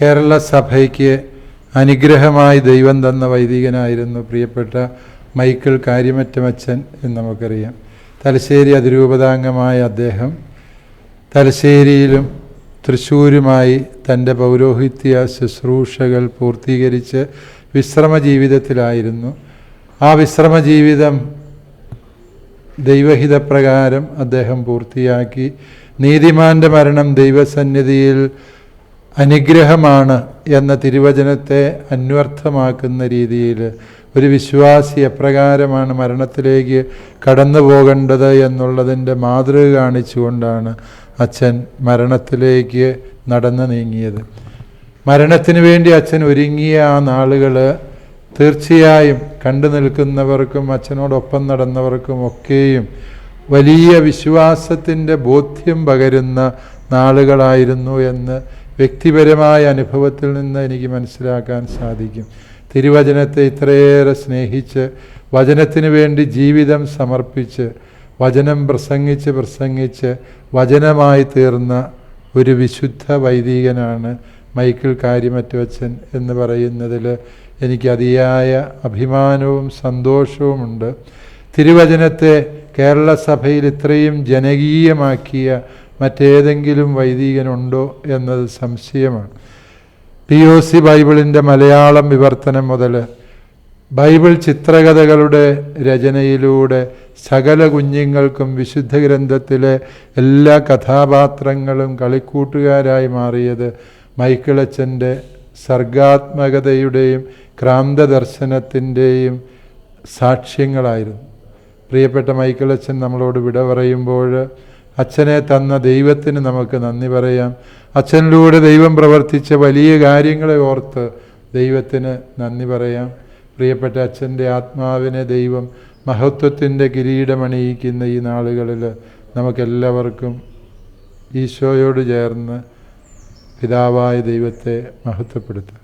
കേരള സഭയ്ക്ക് അനുഗ്രഹമായി ദൈവം തന്ന വൈദികനായിരുന്നു പ്രിയപ്പെട്ട മൈക്കിൾ കാര്യമറ്റമച്ചൻ എന്ന് നമുക്കറിയാം. തലശ്ശേരി അതിരൂപതാംഗമായ അദ്ദേഹം തലശ്ശേരിയിലും തൃശ്ശൂരുമായി തന്റെ പൗരോഹിത്യ ശുശ്രൂഷകൾ പൂർത്തീകരിച്ച് വിശ്രമ ജീവിതത്തിലായിരുന്നു ആ വിശ്രമ ജീവിതം ദൈവഹിതപ്രകാരം അദ്ദേഹം പൂർത്തിയാക്കി. നീതിമാന്റെ മരണം ദൈവസന്നിധിയിൽ അനുഗ്രഹമാണ് എന്ന തിരുവചനത്തെ അന്വർത്ഥമാക്കുന്ന രീതിയിൽ ഒരു വിശ്വാസി എപ്രകാരമാണ് മരണത്തിലേക്ക് കടന്നു പോകേണ്ടത് എന്നുള്ളതിന്റെ മാതൃക കാണിച്ചുകൊണ്ടാണ് അച്ഛൻ മരണത്തിലേക്ക് നടന്നു നീങ്ങിയത്. മരണത്തിന് വേണ്ടി അച്ഛൻ ഒരുങ്ങിയ ആ നാളുകൾ തീർച്ചയായും കണ്ടു നിൽക്കുന്നവർക്കും അച്ഛനോടൊപ്പം നടന്നവർക്കും ഒക്കെയും വലിയ വിശ്വാസത്തിന്റെ ബോധ്യം പകരുന്ന നാളുകളായിരുന്നു എന്ന് വ്യക്തിപരമായ അനുഭവത്തിൽ നിന്ന് എനിക്ക് മനസ്സിലാക്കാൻ സാധിക്കും. തിരുവചനത്തെ ഇത്രയേറെ സ്നേഹിച്ച് വചനത്തിന് വേണ്ടി ജീവിതം സമർപ്പിച്ച് വചനം പ്രസംഗിച്ച് പ്രസംഗിച്ച് വചനമായി തീർന്ന ഒരു വിശുദ്ധ വൈദികനാണ് മൈക്കിൾ കാര്യമറ്റവച്ചൻ എന്ന് പറയുന്നതിൽ എനിക്ക് അതിയായ അഭിമാനവും സന്തോഷവുമുണ്ട്. തിരുവചനത്തെ കേരള സഭയിൽ ഇത്രയും ജനകീയമാക്കിയ മറ്റേതെങ്കിലും വൈദികനുണ്ടോ എന്നത് സംശയമാണ്. പി ഒ സി ബൈബിളിന്റെ മലയാളം വിവർത്തനം മുതൽ ബൈബിൾ ചിത്രകഥകളുടെ രചനയിലൂടെ സകല കുഞ്ഞുങ്ങൾക്കും വിശുദ്ധ ഗ്രന്ഥത്തിലെ എല്ലാ കഥാപാത്രങ്ങളും കളിക്കൂട്ടുകാരായി മാറിയത് മൈക്കിളച്ചന്റെ സർഗാത്മകതയുടെയും ക്രാന്തദർശനത്തിന്റെയും സാക്ഷ്യങ്ങളായിരുന്നു. പ്രിയപ്പെട്ട മൈക്കിളച്ചൻ നമ്മളോട് വിട പറയുമ്പോൾ അച്ഛനെ തന്ന ദൈവത്തിന് നമുക്ക് നന്ദി പറയാം. അച്ഛനിലൂടെ ദൈവം പ്രവർത്തിച്ച വലിയ കാര്യങ്ങളെ ഓർത്ത് ദൈവത്തിന് നന്ദി പറയാം. പ്രിയപ്പെട്ട അച്ഛന്റെ ആത്മാവിനെ ദൈവം മഹത്വത്തിന്റെ കിരീടമണിയിക്കുന്ന ഈ നാളുകളിൽ നമുക്കെല്ലാവർക്കും ഈശോയോട് ചേർന്ന് പിതാവായ ദൈവത്തെ മഹത്വപ്പെടുത്താം.